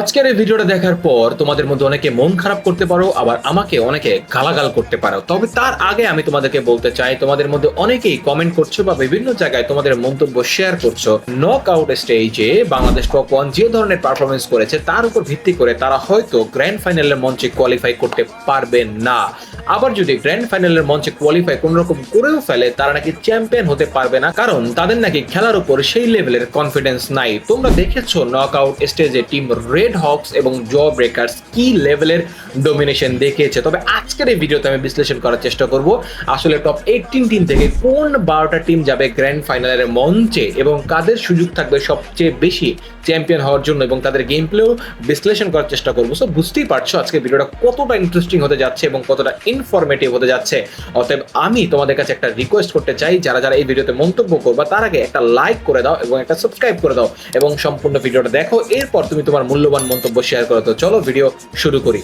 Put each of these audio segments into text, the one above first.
আজকের এই ভিডিওটা দেখার পর তোমাদের মধ্যে অনেকে মন খারাপ করতে পারো, আবার আমাকে অনেকে গালাগাল করতে পারো। তবে তার আগে আমি তোমাদেরকে বলতে চাই, তোমাদের মধ্যে অনেকেই কমেন্ট করছ বা বিভিন্ন জায়গায় তোমাদের মন্তব্য শেয়ার করছ। নক আউট স্টেজে বাংলাদেশ টপ ওয়ান যে ধরনের পারফরমেন্স করেছে, তার উপর ভিত্তি করে তারা হয়তো গ্র্যান্ড ফাইনালের মঞ্চে কোয়ালিফাই করতে পারবে না। আবার যদি গ্র্যান্ড ফাইনালের মঞ্চে কোয়ালিফাই কোন রকম করেও ফেলে, তারা নাকি চ্যাম্পিয়ন হতে পারবে না, কারণ তাদের নাকি খেলার উপর সেই লেভেলের কনফিডেন্স নাই। তোমরা দেখেছ নক আউট স্টেজে টিম রেড হকস এবং জ ব্রেকার্স কি লেভেলের ডোমিনেশন দেখিয়েছে? তবে আজকের এই ভিডিওতে আমি বিশ্লেষণ করার চেষ্টা করব, আসলে টপ এইটিন টিম থেকে কোন বারোটা টিম যাবে গ্র্যান্ড ফাইনালের মঞ্চে এবং কাদের সুযোগ থাকবে সবচেয়ে বেশি? চ্যাম্পিয়ন হওয়ার জন্য এবং তাদের গেম প্লেও বিশ্লেষণ করার চেষ্টা করব। সো বুঝতেই পারছ আজকে ভিডিওটা কতটা ইন্টারেস্টিং হতে যাচ্ছে এবং কতটা ইনফরমেটিভ হতে যাচ্ছে। অতএব আমি তোমাদের কাছে একটা রিকোয়েস্ট করতে চাই, যারা যারা এই ভিডিওতে মন্তব্য করবা, তার আগে একটা লাইক করে দাও এবং একটা সাবস্ক্রাইব করে দাও এবং সম্পূর্ণ ভিডিওটা দেখো। এরপর তুমি তোমার মূল্যবান মন্তব্য শেয়ার করো। তো চলো ভিডিও শুরু করি।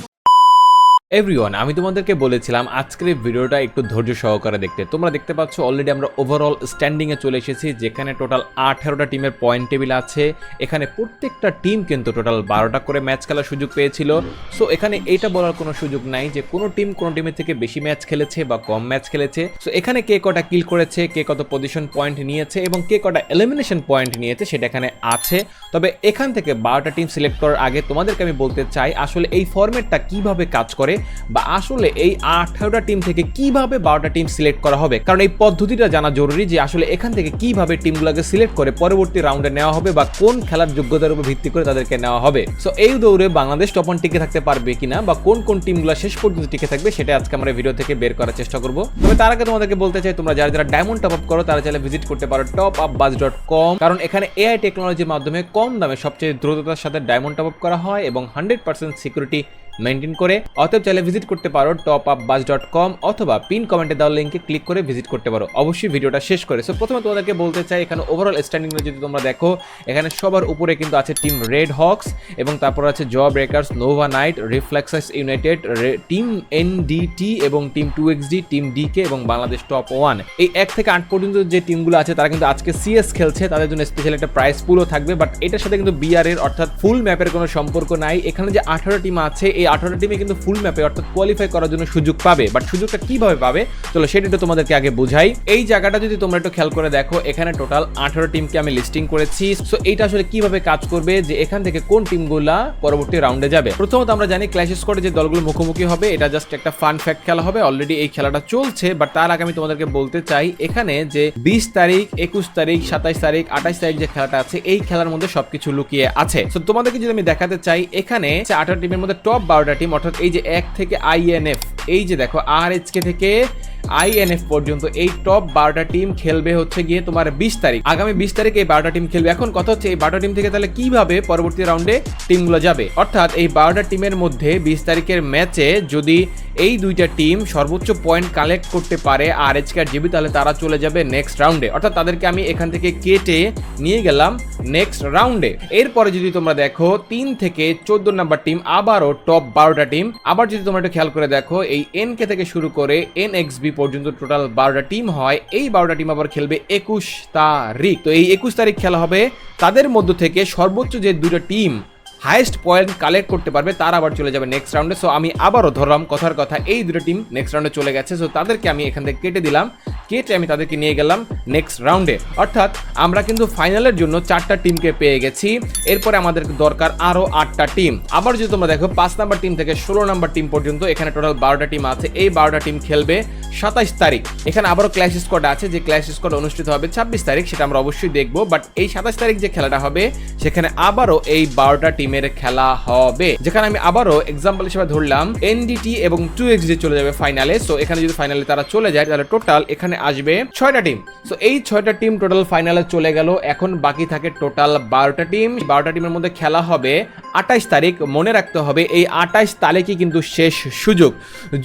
এভরিওয়ান আমি তোমাদেরকে বলেছিলাম আজকের ভিডিওটা একটু ধৈর্য সহকারে দেখতে। তোমরা দেখতে পাচ্ছ অলরেডি আমরা ওভারঅল স্ট্যান্ডিংয়ে চলে এসেছি, যেখানে টোটাল আঠারোটা টিমের পয়েন্ট টেবিল আছে। এখানে প্রত্যেকটা টিম কিন্তু টোটাল বারোটা করে ম্যাচ খেলার সুযোগ পেয়েছিল। সো এখানে এটা বলার কোনো সুযোগ নাই যে কোনো টিম কোনো টিমের থেকে বেশি ম্যাচ খেলেছে বা কম ম্যাচ খেলেছে। সো এখানে কে কটা কিল করেছে, কে কত পজিশন পয়েন্ট নিয়েছে এবং কে কটা এলিমিনেশন পয়েন্ট নিয়েছে সেটা এখানে আছে। তবে এখান থেকে বারোটা টিম সিলেক্ট করার আগে তোমাদেরকে আমি বলতে চাই, আসলে এই ফরম্যাটটা কীভাবে কাজ করে বা আসলে এই আঠারোটা টিম থেকে কীভাবে বারোটা টিম সিলেক্ট করা হবে? কারণ এই পদ্ধতিটা জানা জরুরি যে আসলে এখান থেকে কীভাবে টিমগুলোকে সিলেক্ট করে পরবর্তী রাউন্ডে নেওয়া হবে বা কোন খেলার যোগ্যতার উপর ভিত্তি করে তাদেরকে নেওয়া হবে। সো এই দৌড়ে বাংলাদেশ টপন টিকে থাকতে পারবে কিনা বা কোন কোন টিমগুলো শেষ পর্যন্ত টিকে থাকবে সেটা আজকে আমরা ভিডিও থেকে বের করার চেষ্টা করব। তবে তার আগে তোমাদেরকে বলতে চাই, তোমরা যারা যারা ডায়মন্ড টপ আপ করো, তারা চাইলে ভিজিট করতে পারো top up baz dot com কারণ এখানে এআই টেকনোলজির মাধ্যমে কম দামে সবচেয়ে দ্রুততার সাথে ডায়মন্ড টপ আপ করা হয় এবং হান্ড্রেড পার্সেন্ট সিকিউরিটি মেনটেন করে, অতএব চাইলে ভিজিট করতে পারো top up bus dot com অথবা পিন কমেন্টে দেওয়া লিঙ্কে ক্লিক করে ভিজিট করতে পারো। অবশ্যই ভিডিওটা শেষ করে। সো প্রথমে তোমাদেরকে বলতে চাই, এখানে ওভারঅল স্ট্যান্ডিং যদি তোমরা দেখো, এখানে সবার উপরে কিন্তু আছে টিম রেড হকস এবং তারপর আছে Jaw Breakers Nova Knight Reflexes United team N NDT এবং team two X D team DK এবং বাংলাদেশ টপ ওয়ান এই এক থেকে আট পর্যন্ত যে টিমগুলো আছে, তারা কিন্তু আজকে সিএস খেলছে। তাদের জন্য স্পেশাল একটা প্রাইস পুলও থাকবে বাট এটার সাথে কিন্তু বিআর এর অর্থাৎ ফুল ম্যাপের কোনো সম্পর্ক নাই। এখানে যে আঠারো টিম আছে, এই আঠারো টিমে কিন্তু ফুল ম্যাপে অর্থাৎ কোয়ালিফাই করার জন্য সুযোগ পাবে। বাট সুযোগটা কীভাবে পাবে? চলো সেটা একটু তোমাদেরকে আগে বুঝাই। এই জায়গাটা যদি তোমরা একটু খেয়াল করে দেখো, এখানে টোটাল আঠারো টিমকে আমি লিস্টিং করেছি। সো এইটা আসলে কীভাবে কাজ করবে? যে এখান থেকে কোন টিমগুলা পরবর্তী রাউন্ডে যাবে? প্রথমত আমরা জানি ক্ল্যাশ স্কোয়াডে যে দলগুলো মুখোমুখি হবে, এটা জাস্ট একটা ফান ফ্যাক্ট খেলা হবে। অলরেডি এই খেলাটা চলছে বাট তার আগে আমি তোমাদেরকে বলতে চাই, এখানে যে বিশ তারিখ, একুশ তারিখ, সাতাইশ তারিখ, আঠাইশ তারিখ যে খেলাটা আছে, এই খেলার মধ্যে সবকিছু লুকিয়ে আছে। তো তোমাদেরকে যদি আমি দেখাতে চাই, এখানে আঠারো টিমের মধ্যে টপ বারোটা টিম অর্থাৎ এই যে এক থেকে আইএনএফ এই যে দেখো আর এইচকে থেকে আইএনএফ পর্যন্ত এই টপ বারোটা টিম খেলবে হচ্ছে গিয়ে তোমার বিশ তারিখ। আগামী বিশ তারিখে এই বারোটা টিম খেলবে। এখন কথা হচ্ছে এই বারোটা টিম থেকে তাহলে কীভাবে পরবর্তী রাউন্ডে টিমগুলো যাবে? অর্থাৎ এই বারোটা টিমের মধ্যে বিশ তারিখের ম্যাচে যদি এই দুইটা টিম সর্বোচ্চ পয়েন্ট কালেক্ট করতে পারে আর এইচকে আর জিবি তাহলে তারা চলে যাবে নেক্সট রাউন্ডে অর্থাৎ তাদেরকে আমি এখান থেকে কেটে নিয়ে গেলাম নেক্সট রাউন্ডে এরপরে যদি তোমরা দেখো, তিন থেকে চোদ্দ নাম্বার টিম আবারও টপ বারোটা টিম আবার যদি তোমরা একটু খেয়াল করে দেখো, এই এন কে থেকে শুরু করে এন এক্স বি পর্যন্ত টোটাল বারোটা টিম হয়। এই বারোটা টিম আবার খেলবে একুশ তারিখ। তো এই একুশ তারিখ খেলা হবে তাদের মধ্য থেকে সর্বোচ্চ যে দুটো টিম হাইয়েস্ট পয়েন্ট কালেক্ট করতে পারবে, তার আবার চলে যাবে নেক্সট রাউন্ডে সো আমি আবারও ধরলাম কথার কথা, এই দুটো টিম নেক্সট রাউন্ডে চলে গেছে। সো তাদেরকে আমি এখান থেকে কেটে দিলাম, কেটে আমি তাদেরকে নিয়ে গেলাম নেক্সট রাউন্ডে অর্থাৎ, আমরা কিন্তু ফাইনালের জন্য চারটা টিমকে পেয়ে গেছি। এরপরে আমাদের দরকার আরও আটটা টিম আবার যদি তোমরা দেখো, পাঁচ নাম্বার টিম থেকে ষোলো নাম্বার টিম পর্যন্ত এখানে টোটাল বারোটা টিম আছে। এই বারোটা টিম খেলবে সাতাইশ তারিখ। এখানে আবারও ক্ল্যাশ স্কোয়াড আছে, যে ক্ল্যাশ স্কোয়াড অনুষ্ঠিত হবে ছাব্বিশ তারিখ, সেটা আমরা অবশ্যই দেখব। বাট এই সাতাশ তারিখ যে খেলাটা হবে, সেখানে আবারও এই বারোটা টিমের খেলা হবে। যেখানে আমি আবারও এক্সাম্পল হিসেবে ধরলাম এনডিটি এবং টু এক্স চলে যাবে ফাইনালে সো এখানে যদি ফাইনালে তারা চলে যায়, তাহলে টোটাল এখানে আসবে ছয়টা টিম সো এই ছয়টা টিম টোটাল ফাইনালে চলে গেল। এখন বাকি থাকে টোটাল বারোটা টিম বারোটা টিমের মধ্যে খেলা হবে আঠাইশ তারিখ। মনে রাখতে হবে, এই আঠাইশ তারিখই কিন্তু শেষ সুযোগ।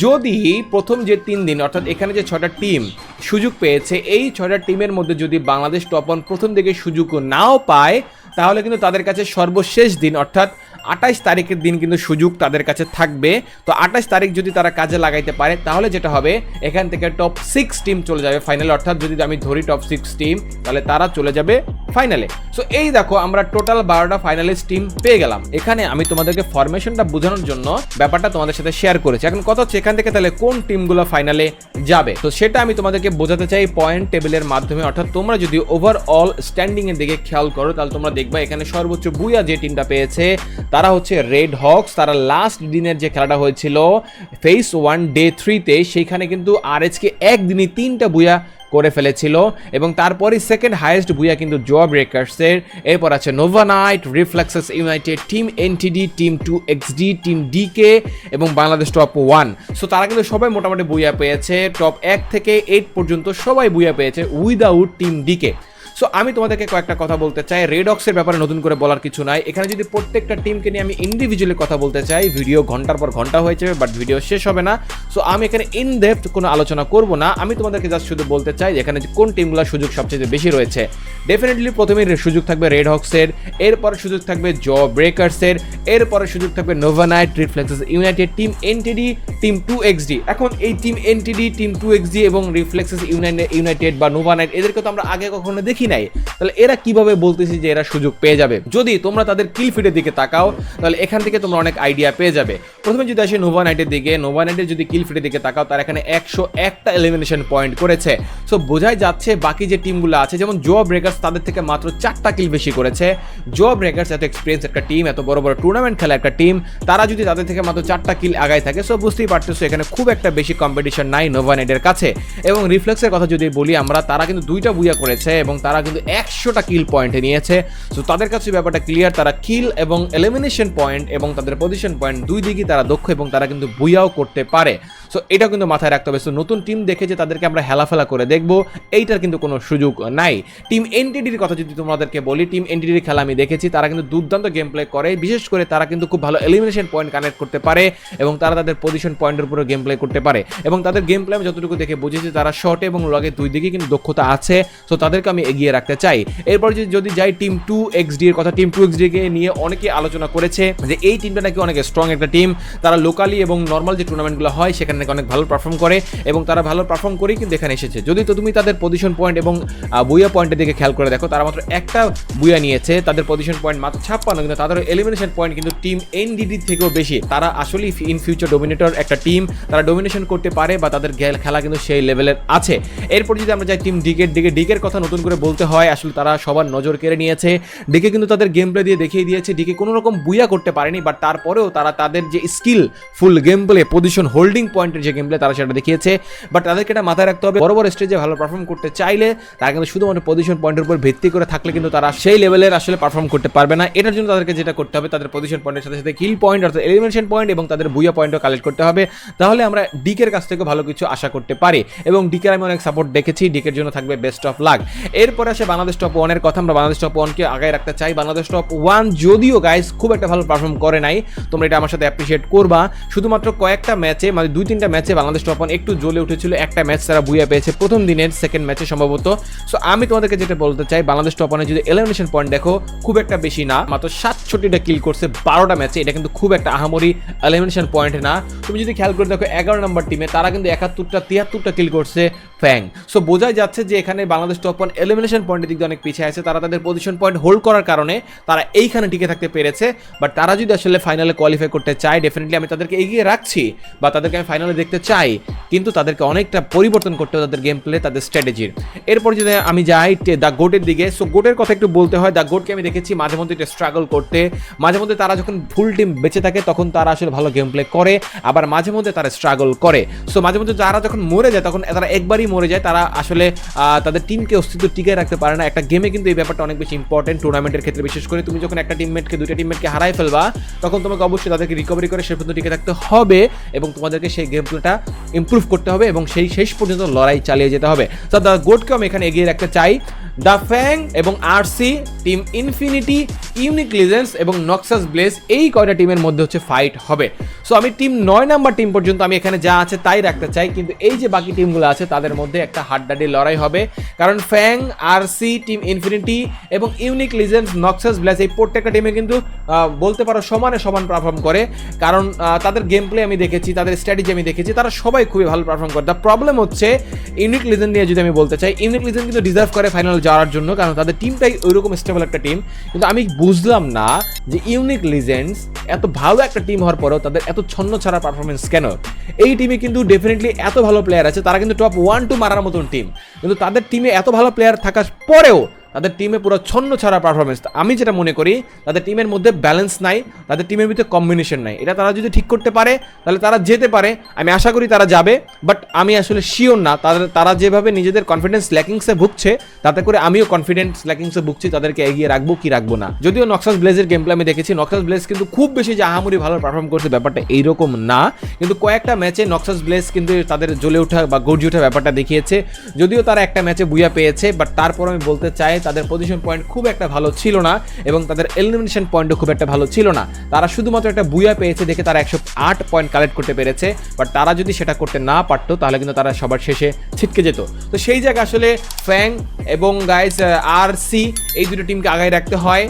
যদি প্রথম যে তিন দিন, অর্থাৎ এখানে যে ছটা টিম সুযোগ পেয়েছে, এই ছটা টিমের মধ্যে যদি বাংলাদেশ টপ ওয়ান প্রথম দিকে সুযোগ নাও পায় তাহলে কিন্তু তাদের কাছে সর্বশেষ দিন, অর্থাৎ আঠাশ তারিখের দিন কিন্তু সুযোগ তাদের কাছে থাকবে। তো আঠাশ তারিখ যদি তারা কাজে লাগাইতে পারে, তাহলে যেটা হবে, এখান থেকে টপ সিক্স টিম চলে যাবে ফাইনাল অর্থাৎ যদি আমি ধরি টপ সিক্স টিম তাহলে তারা চলে যাবে ফাইনালে সো এই দেখো আমরা টোটাল বারোটা ফাইনালিস্ট টিম পেয়ে গেলাম। এখানে আমি তোমাদেরকে ফরমেশনটা বোঝানোর জন্য ব্যাপারটা তোমাদের সাথে শেয়ার করেছি। এখন কথা হচ্ছে এখান থেকে তাহলে কোন টিমগুলো ফাইনালে যাবে? তো সেটা আমি তোমাদেরকে বোঝাতে চাই পয়েন্ট টেবিলের মাধ্যমে। অর্থাৎ তোমরা যদি ওভারঅল স্ট্যান্ডিং এর দিকে খেয়াল করো, তাহলে তোমরা দেখবা এখানে সর্বোচ্চ বুয়া যে টিমটা পেয়েছে, তারা হচ্ছে রেড হকস তারা লাস্ট দিনের যে খেলাটা হয়েছিল ফেস ওয়ান ডে থ্রিতে সেইখানে কিন্তু আর কে একদিনই তিনটা বুয়া করে ফেলেছিল এবং তারপরই সেকেন্ড হাইয়েস্ট ভুইয়া কিন্তু জব ব্রেকার্সের এরপর আছে Nova Knight Reflexes United team NTD team two X D team DK এবং বাংলাদেশ টপ ওয়ান সো তারা কিন্তু সবাই মোটামুটি বুয়া পেয়েছে। টপ এক থেকে এইট পর্যন্ত সবাই বুয়া পেয়েছে উইদাউট টিম ডিকে সো আমি তোমাদেরকে কয়েকটা কথা বলতে চাই। রেডক্সের ব্যাপারে নতুন করে বলার কিছু নাই। এখানে যদি প্রত্যেকটা টিমকে নিয়ে আমি ইন্ডিভিজুয়ালি কথা বলতে চাই ভিডিও ঘণ্টার পর ঘণ্টা হয়ে যাবে বাট ভিডিও শেষ হবে না। সো আমি এখানে ইন ডেপথ কোনো আলোচনা করব না। আমি তোমাদেরকে জাস্ট শুধু বলতে চাই এখানে কোন টিমগুলোর সুযোগ সবচেয়ে বেশি রয়েছে। ডেফিনেটলি প্রথমেই সুযোগ থাকবে রেড হক্সের এরপরে সুযোগ থাকবে জ ব্রেকার্সের এরপরে সুযোগ থাকবে নোভানাইট reflexes united team NTD team two XD এখন এই team NTD team two XD এবং রিফ্লেক্সেস ইউনাইটেড বা নোভানাইট এদেরকে তো আমরা আগে কখনো দেখি নাই, তাহলে এরা কীভাবে বলতেছি যে এরা সুযোগ পেয়ে যাবে? যদি তোমরা তাদের কিল ফিডের দিকে তাকাও, তাহলে এখান থেকে তোমরা অনেক আইডিয়া পেয়ে যাবে। প্রথমে যদি আসি নোভা নাইটের দিকে নোভা নাইটের যদি কিল ফিডের দিকে তাকাও, তার এখানে একশো একটা এলিমিনেশন পয়েন্ট করেছে। সো বোঝাই যাচ্ছে বাকি যে টিমগুলো আছে, যেমন জো ব্রেকার্স তাদের থেকে মাত্র চারটা কিল বেশি করেছে। জো ব্রেকার্স এত এক্সপিরিয়েন্স একটা টিম এত বড় বড় টুর্নামেন্ট খেলা একটা টিম তারা যদি তাদের থেকে মাত্র চারটা কিল আগায় থাকে সো বুঝতেই পারতেছো এখানে খুব একটা বেশি কম্পিটিশন নাই নোভা নাইটের কাছে। এবং রিফ্লেক্সের কথা যদি বলি আমরা, তারা কিন্তু দুইটা বুইয়া করেছে এবং তারা কিন্তু একশোটা কিল পয়েন্টে নিয়েছে। সো তাদের কাছে ব্যাপারটা ক্লিয়ার তারা কিল এবং এলিমিনেশন পয়েন্ট এবং তাদের পজিশন পয়েন্ট দুই দিকই তারা দক্ষ এবং তারা কিন্তু বুয়াও করতে পারে। সো এটা কিন্তু মাথায় রাখতে হবে। সো নতুন টিম দেখে যে তাদেরকে আমরা হেলাফেলা করে দেখব, এইটার কিন্তু কোনো সুযোগ নাই। টিম এনটিডির কথা যদি তোমাদেরকে বলি টিম এনটিডির খেলা আমি দেখেছি, তারা কিন্তু দুর্দান্ত গেম প্লে করে। বিশেষ করে তারা কিন্তু খুব ভালো এলিমিনেশন পয়েন্ট কানেক্ট করতে পারে এবং তারা তাদের পজিশন পয়েন্টের উপরে গেম প্লে করতে পারে। এবং তাদের গেম প্লে আমি যতটুকু দেখে বুঝেছি, তারা শর্টে এবং লগে দুই দিকে কিন্তু দক্ষতা আছে। সো তাদেরকে আমি এগিয়ে রাখতে চাই। এরপর যদি যাই টিম টু এক্স ডি এর কথা টিম টু এক্স কে নিয়ে অনেকে আলোচনা করেছে যে এই টিমটা নাকি অনেক স্ট্রং একটা টিম তারা লোকালি এবং নর্মাল যে টুর্নামেন্টগুলো হয়, সেখানে নাকি অনেক ভালো পারফর্ম করে এবং তারা ভালো পারফর্ম করেই কিন্তু এখানে এসেছে। যদি তো তুমি তাদের পজিশন পয়েন্ট এবং বুয়া পয়েন্টের দিকে খেয়াল করে দেখো, তারা মাত্র একটা বুয়া নিয়েছে। তাদের পজিশন পয়েন্ট মাত্র ছাপ্পান্ন, কিন্তু তাদের এলিমিনেশন পয়েন্ট কিন্তু টিম এনডিডি থেকেও বেশি। তারা আসলেই ইন ফিউচার ডোমিনেটর একটা টিম তারা ডোমিনেশন করতে পারে বা তাদের খেলা কিন্তু সেই লেভেলের আছে। এরপর যদি আমরা যাই টিম ডিকের দিকে ডিকের কথা নতুন করে বলতে হয়, আসলে তারা সবার নজর কেড়ে নিয়েছে। ডিকে কিন্তু তাদের গেম প্লে দিয়ে দেখিয়ে দিয়েছে, ডিকে কোনো রকম বুয়া করতে পারেনি বাট তারপরেও তারা তাদের যে skill full game play position holding পয়েন্টের যে গেম প্লে তারা সেটা দেখিয়েছে। বাট তাদেরকে এটা মাথায় রাখতে হবে, বড় বড় স্টেজে ভালো পারফর্ম করতে চাইলে, তারা কিন্তু শুধুমাত্র পজিশন পয়েন্টের উপর ভিত্তি করে থাকলে কিন্তু তারা সেই লেভেলের আসলে পারফর্ম করতে পারবে না। এটার জন্য তাদেরকে যেটা করতে হবে, তাদের পজিশন পয়েন্টের সাথে সাথে কিল পয়েন্ট অর্থাৎ এলিমিনেশন পয়েন্ট এবং তাদের বুয়া পয়েন্টও কালেক্ট করতে হবে। তাহলে আমরা ডিকের কাছ থেকে ভালো কিছু আশা করতে পারি এবং ডিকের আমি অনেক সাপোর্ট দেখেছি, ডিকের জন্য থাকবে বেস্ট অফ লাক এরপরে আসে বাংলাদেশ টপ ওয়ানের কথা। আমরা বাংলাদেশ টপ ওয়ানকে আগায় রাখতে চাই। বাংলাদেশ টপ ওয়ান যদিও গাইস খুব একটা ভালো পারফর্ম করে নাই, তোমরা এটা আমার সাথে অ্যাপ্রিসিয়েট করবা। শুধুমাত্র কয়েকটা ম্যাচে মানে দুই তিনটা ম্যাচে বাংলাদেশ টপ ওয়ান একটু জ্বলে উঠেছিল। একটা ম্যাচ তারা বুয়া পেয়েছে প্রথম দিনের সেকেন্ড ম্যাচে সম্ভবত। সো আমি তোমাদেরকে যেটা বলতে চাই, বাংলাদেশ টপ ওয়ানে যদি এলিমিনেশন পয়েন্ট দেখো, খুব একটা বেশি না। মাত্র সাতষট্টিটা কিল করছে, বারোটা ম্যাচে এটা কিন্তু খুব একটা আহামরি এলিমিনেশন পয়েন্ট না। তুমি যদি খেয়াল করে দেখো, এগারো নম্বর টিমে তারা কিন্তু একাত্তরটা, তিয়াত্তরটা কিল করছে। ফ্যাং সো বোঝাই যাচ্ছে যে এখানে বাংলাদেশ টপ ওয়ান এলিমিনেশন পয়েন্টের দিক দিয়ে অনেক পিছিয়ে আছে। তারা তাদের পজিশন পয়েন্ট হোল্ড করার কারণে তারা এইখানে টিকে থাকতে পেরেছে। বাট তারা যদি আসলে ফাইনালে কোয়ালিফাই করতে চায় ডেফিনেটলি আমি তাদেরকে এগিয়ে রাখছি বা তাদেরকে আমি ফাইনালে দেখতে চাই। কিন্তু তাদেরকে অনেকটা পরিবর্তন করতে হবে তাদের গেম প্লে তাদের স্ট্র্যাটেজির এরপর যদি আমি যাই দ্য গোটের দিকে সো গোটের কথা একটু বলতে হয়। দ্য গোটকে আমি দেখেছি মাঝে মধ্যে একটু স্ট্রাগল করতে। মাঝে মধ্যে তারা যখন ফুল টিম বেঁচে থাকে, তখন তারা আসলে ভালো গেম প্লে করে। আবার মাঝে মধ্যে তারা স্ট্রাগল করে। সো মাঝে মধ্যে যারা যখন মরে যায়, তখন তারা একবারই মরে যায়, তারা আসলে তাদের টিমকে অস্তিত্ব টিকিয়ে রাখতে পারে না। একটা গেমে কিন্তু এই ব্যাপারটা অনেক বেশি ইম্পর্টেন্ট টুর্নামেন্টের ক্ষেত্রে। বিশেষ করে তুমি যখন একটা টিমমেটকে দুইটা টিমমেটকে হারাই ফেলবা, তখন তোমাকে অবশ্যই তাদেরকে রিকভারি করে সে পর্যন্ত টিকে থাকতে হবে এবং তোমাদেরকে সেই গেম প্লেটা ইম্প্রুভ করতে হবে এবং সেই শেষ পর্যন্ত লড়াই চালিয়ে যেতে হবে। তো দ্য গোটকে আমি এখানে এগিয়ে রাখতে চাই। দ্য ফ্যাং এবং RC, team Infinity, Unique Legends এবং নক্সাস ব্লেস এই কয়টা টিমের মধ্যে হচ্ছে ফাইট হবে। সো আমি টিম নয় নাম্বার টিম পর্যন্ত আমি এখানে যা আছে তাই রাখতে চাই, কিন্তু এই যে বাকি টিমগুলো আছে তাদের মধ্যে একটা হাড্ডাডি লড়াই হবে। কারণ ফ্যাং, আরসি, টিম ইনফিনিটি এবং ইউনিক লিজেন্স নক্সাস ব্লেস এই প্রত্যেকটা টিমে কিন্তু বলতে পারো সমানে সমান পারফর্ম করে। কারণ তাদের গেম প্লে আমি দেখেছি, তাদের স্ট্র্যাটেজি আমি দেখেছি, তারা সবাই খুবই ভালো পারফর্ম করে। দ্য প্রবলেম হচ্ছে, ইউনিক লিজেন্ড নিয়ে যদি আমি বলতে চাই, ইউনিক লিজেন্ড কিন্তু ডিজার্ভ করে ফাইনাল যাওয়ার জন্য, কারণ তাদের টিমটাই ওইরকম স্টেবল একটা টিম কিন্তু আমি বুঝলাম না যে ইউনিক লিজেন্ডস এত ভালো একটা টিম হওয়ার পরেও তাদের এত ছন্ন ছাড়া পারফরমেন্স কেন? এই টিমে কিন্তু ডেফিনেটলি এত ভালো প্লেয়ার আছে, তারা কিন্তু টপ ওয়ান টু মারার মতন টিম কিন্তু তাদের টিমে এত ভালো প্লেয়ার থাকার পরেও তাদের টিমে পুরো ছন্ন ছাড়া পারফরমেন্স আমি যেটা মনে করি, তাদের টিমের মধ্যে ব্যালেন্স নাই, তাদের টিমের ভিতরে কম্বিনেশন নাই। এটা তারা যদি ঠিক করতে পারে, তাহলে তারা যেতে পারে। আমি আশা করি তারা যাবে বাট আমি আসলে শিওর না। তাদের, তারা যেভাবে নিজেদের কনফিডেন্স ল্যাকিংসে ভুগছে তাতে করে আমিও কনফিডেন্স ল্যাকিংসে ভুগছি, তাদেরকে এগিয়ে রাখব কি রাখব না। যদিও নক্সাস ব্লেজের গেম আমি দেখেছি নক্সাস ব্লেজ কিন্তু খুব বেশি যে আহামরি ভালো পারফর্ম করছে ব্যাপারটা এইরকম না। কিন্তু কয়েকটা ম্যাচে নক্সাস ব্লেজ কিন্তু তাদের জ্বলে ওঠা বা গর্জে ওঠা ব্যাপারটা দেখিয়েছে। যদিও তারা একটা ম্যাচে বুয়া পেয়েছে বাট তারপর আমি বলতে চাই, তাদের পজিশন পয়েন্ট খুব একটা ভালো ছিল না এবং তাদের এলিমিনেশন পয়েন্টও খুব একটা ভালো ছিল না। তারা শুধুমাত্র একটা বুয়া পেয়েছে দেখে তারা একশো আট পয়েন্ট কালেক্ট করতে পেরেছে বাট তারা যদি সেটা করতে না পারতো, তাহলে কিন্তু তারা সবার শেষে ছিটকে যেত। তো সেই জায়গায় আসলে ফ্যাং এবং গাইজ আর সি এই দুটো টিমকে আগায় রাখতে হয়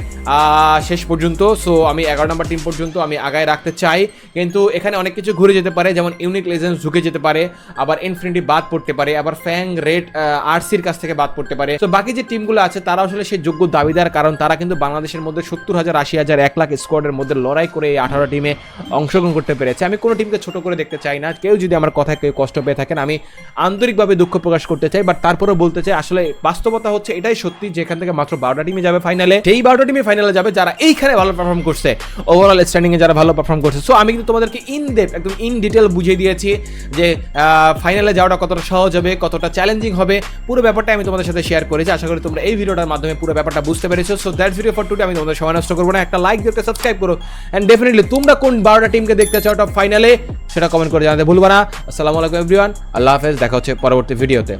শেষ পর্যন্ত। সো আমি এগারো নম্বর টিম পর্যন্ত আমি আগায় রাখতে চাই। কিন্তু এখানে অনেক কিছু ঘুরে যেতে পারে, যেমন ইউনিক লেজেন্স ঝুঁকে যেতে পারে, আবার ইনফিনিটি বাদ পড়তে পারে, আবার ফ্যাং রেড আরসির কাছ থেকে বাদ পড়তে পারে। তো বাকি যে টিমগুলো আছে তারা আসলে সেই যোগ্য দাবিদার, কারণ তারা কিন্তু বাংলাদেশের মধ্যে সত্তর হাজার, আশি হাজার, এক লাখ স্কোয়াডের মধ্যে লড়াই করে এই আঠারো টিমে অংশগ্রহণ করতে পেরেছে। আমি কোনো টিমকে ছোট করে দেখতে চাই না। কেউ যদি আমার কথায় কেউ কষ্ট পেয়ে থাকেন, আমি আন্তরিকভাবে দুঃখ প্রকাশ করতে চাই বাট তারপরেও বলতে চাই, আসলে বাস্তবতা হচ্ছে এটাই সত্যি, যেখান থেকে মাত্র বারোটা টিমে যাবে ফাইনালে সেই বারোটা টিমে ফাইনালে যাবে যারা এইখানে ভালো পারফর্ম করছে। ওভারঅল স্ট্যান্ডিং এ যারা ভালো পারফর্ম করছে। সো আমি কিন্তু তোমাদেরকে ইন ডেপ একদম ইন ডিটেল বুঝিয়ে দিয়েছি যে ফাইনালে যাওয়াটা কতটা সহজ হবে, কতটা চ্যালেঞ্জিং হবে। পুরো ব্যাপারটা আমি তোমাদের সাথে শেয়ার করেছি। আশা করি তোমরা এই ভিডিওটার মাধ্যমে পুরো ব্যাপারটা বুঝতে পেরেছ। So that's video for today আমি তোমাদের সময় নষ্ট করব না। একটা লাইক দিতে সাবস্ক্রাইব করো। অ্যান্ড ডেফিনেটলি তোমরা কোন বারোটা টিমকে দেখতে চাও টপ ফাইনালে সেটা কমেন্ট করে জানাতে ভুলবা না। আসসালামু আলাইকুম এভরিওয়ান আল্লাহ হাফেজ, দেখা হচ্ছে পরবর্তী ভিডিওতে